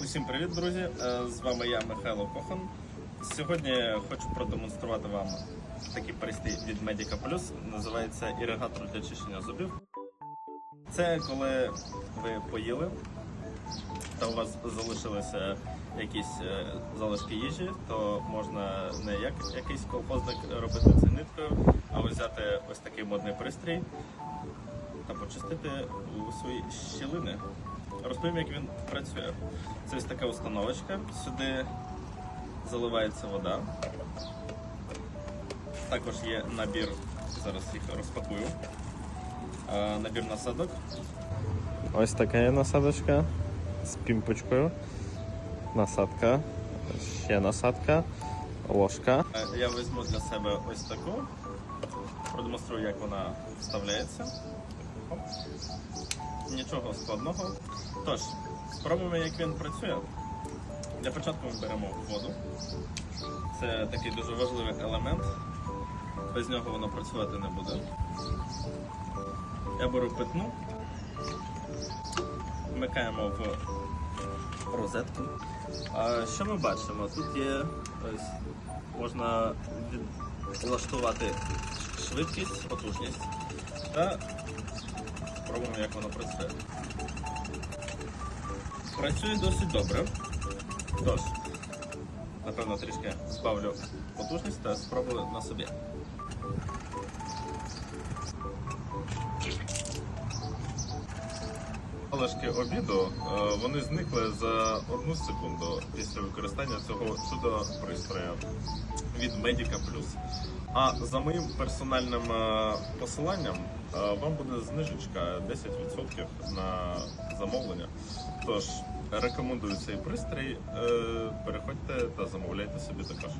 Усім привіт, друзі! Е, З вами я, Михайло Кохан. Сьогодні хочу продемонструвати вам такий пристрій від Medica Plus. Називається іригатор для чищення зубів. Це коли ви поїли та у вас залишилися якісь е, залишки їжі, то можна не як якийсь колхозник робити це ниткою, а взяти ось такий модний пристрій та почистити свої щілини. Розповім, як він працює. Це ось така установочка. Сюди заливається вода. Також є набір, зараз їх розпакую. Набір насадок. Ось така є насадочка з пімпочкою. Насадка, ще насадка, ложка. Я візьму для себе ось таку. Продемонструю, як вона вставляється. Оп. Нічого складного. Тож, спробуємо, як він працює. Для початку ми беремо воду. Це такий дуже важливий елемент. Без нього воно працювати не буде. Я беру питну, вмикаємо в розетку. А що ми бачимо? Тут є ось можна влаштувати швидкість, потужність та спробуємо, як воно працює. Працює досить добре. Тож, напевно, трішки збавлю потужність та спробую на собі. Залишки обіду е, вони зникли за одну секунду після використання цього чудо пристрою від Medica Plus. А за моїм персональним е, посиланням е, вам буде знижечка 10% на замовлення. Тож рекомендую цей пристрій. е, Переходьте та замовляйте собі також.